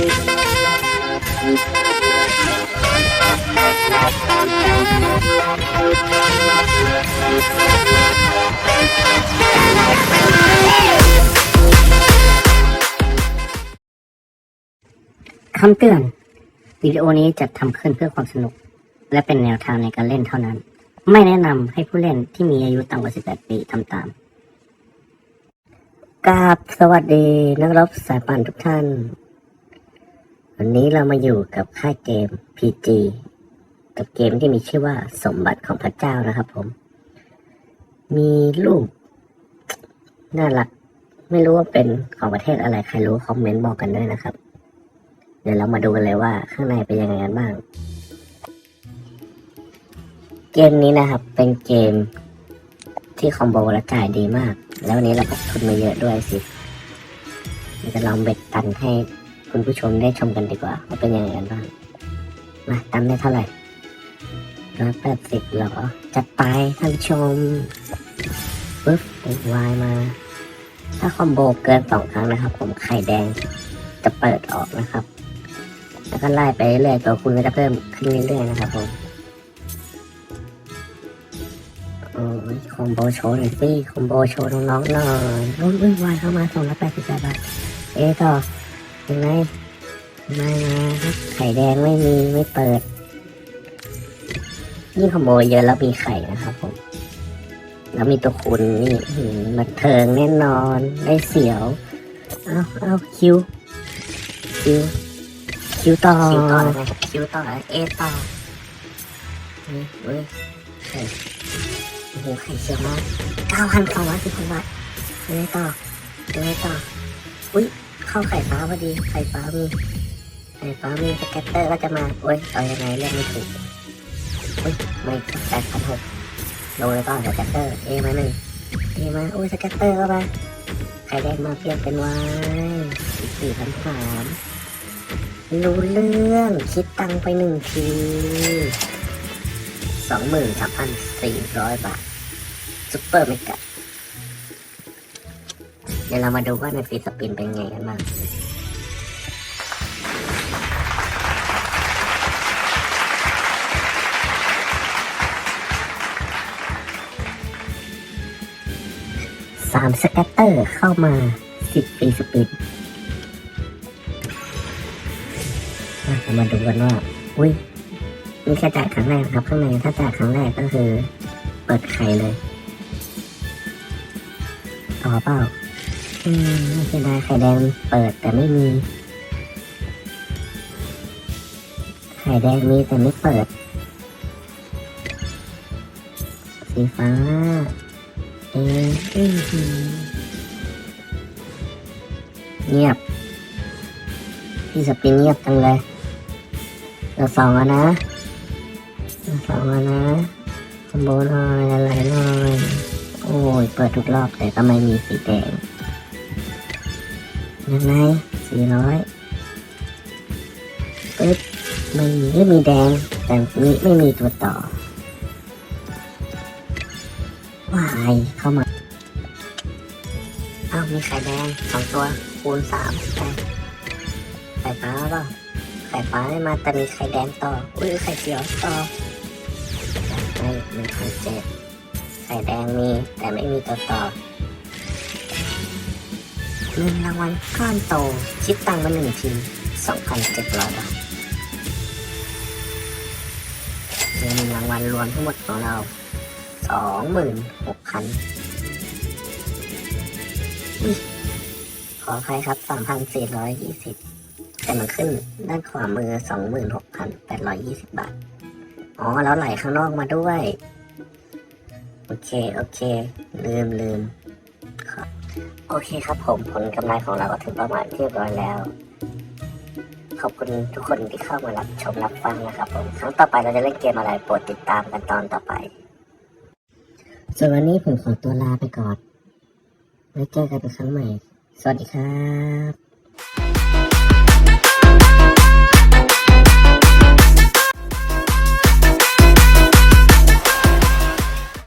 คำเตือน วิดีโอนี้จะทำขึ้นเพื่อความสนุก และเป็นแนวทางในการเล่นเท่านั้น ไม่แนะนำให้ผู้เล่นที่มีอายุต่ำกว่า 18 ปีทำตามกราบสวัสดีนักรบสายป่านทุกท่าน วันนี้เรามาอยู่กับค่ายเกม PG กับเกมที่มีชื่อว่าสมบัติของพระเจ้านะครับผม มีรูปน่ารัก ไม่รู้ว่าเป็นของประเทศอะไร ใครรู้คอมเมนต์บอกกันด้วยนะครับ เดี๋ยวเรามาดูกันเลยว่าข้างในเป็นยังไงกันบ้าง เกมนี้นะครับ เป็นเกมที่คอมโบและจ่ายดีมาก แล้ววันนี้เราพกทุนมาเยอะด้วยสิจะลองเบ็ดตันให้ คุณผู้ชมได้ชมกันดีกว่าว่าเป็นยังไงกันบ้างมาตันได้เท่าไหร่ร้อยแปดสิบเหรอ จัดไปท่านผู้ชมปึ๊บป็นวายมา ถ้าคอมโบเกินสองครั้งนะครับ ผมไข่แดงจะเปิดออกนะครับ แล้วก็ไล่ไปเรื่อยๆตัวคุณก็จะเพิ่มขึ้นเรื่อยๆนะครับผมโอ้ยคอมโบโชว์หน่อยสิคอมโบโชว์น้องๆหน่อยวุ้นวายเข้ามาสองร้อยแปดสิบแปดบาทเอ๊ะต่อ ยังไงมามาไข่แดงไม่มีไม่เปิดยิ่งคอมโบเยอะแล้วมีไข่นะครับผม แล้วมีตัวคุณนี่อื้อหือบันเทิงแน่นอนได้เสียว เอาเอาคิว คิว คิวต่อคิวต่อคิวต่อเอต่อเฮ้ยเฮ้ยไข่โอ้โหไข่เชียวมากเก้าพันสองร้อยสิบหกบาทยังไงต่อยังไงต่อ อุ้ย เข้าไข่ฟ้าพอดี ไข่ฟ้ามีไข่ฟ้ามีสแกตเตอร์ก็จะมาโอ้ยเอายังไงเรียกไม่ถูกอุ้ยไม่แปดพันหกลงเลยก็สแกตเตอร์เอมาหนึ่งเอมาโอ้ยสแกตเตอร์ก็มาไข่แดงมาเปลี่ยนเป็นวายสี่พันสามรู้เรื่องคิดตังไปหนึ่งทีสองหมื่นสามพันสี่ร้อยบาทซุปเปอร์เมกะ เดี๋ยวเรามาดูว่าในฟีสปินเป็นไงกันบ้างสามสแกตเตอร์เข้ามาสิบฟีสปินเรามาดูกันว่า อุ้ยนี่แค่จ่ายครั้งแรกนะครับ ข้างในถ้าจ่ายครั้งแรกก็คือ เปิดไข่เลยต่อเปล่า อืมไม่ใช่ได้ไข่แดงเปิดแต่ไม่มี ไข่แดงมีแต่ไม่เปิด สีฟ้า เอ๊ะเงียบ พี่สปินเงียบจังเลยเราสองแล้วนะเราสองแล้วนะคอมโบหน่อยอะไรหน่อย โอ้ย เปิดทุกรอบแต่ก็ไม่มีสีแดง ยังไงสี่ร้อยปึ๊บไม่มีไม่มีแดง แต่มีไม่มีตัวต่อวายเข้ามาเอ้ามีไข่แดงสองตัวคูณสามไปไข่ฟ้าเปล่าไข่ฟ้าไม่มาแต่มีไข่แดงต่อ อุ้ยไข่เขียวต่อไม่หนึ่งพันเจ็ดไข่แดงมีแต่ไม่มีตัวต่อ เงินรางวัลก้อนโต คิดตังค์มาหนึ่งทีสองพันเจ็ดร้อยบาทเงินรางวัลรวมทั้งหมดของเราสองหมื่นหกพันขออภัยครับสามพันสี่ร้อยยี่สิบแต่มันขึ้นด้านขวามือสองหมื่นหกพันแปดร้อยยี่สิบบาท อ๋อ แล้วไหลข้างนอกมาด้วย โอเค โอเค ลืมลืม โอเคครับผมผลกำไรของเราก็ถึงประมาณเรียบร้อยแล้ว ขอบคุณทุกคนที่เข้ามารับชมรับฟังนะครับผมครั้งต่อไปเราจะเล่นเกมอะไรโปรดติดตามกันตอนต่อไปส่วนวันนี้ผมขอตัวลาไปก่อนไว้เจอกันเป็นครั้งใหม่ สวัสดีครับ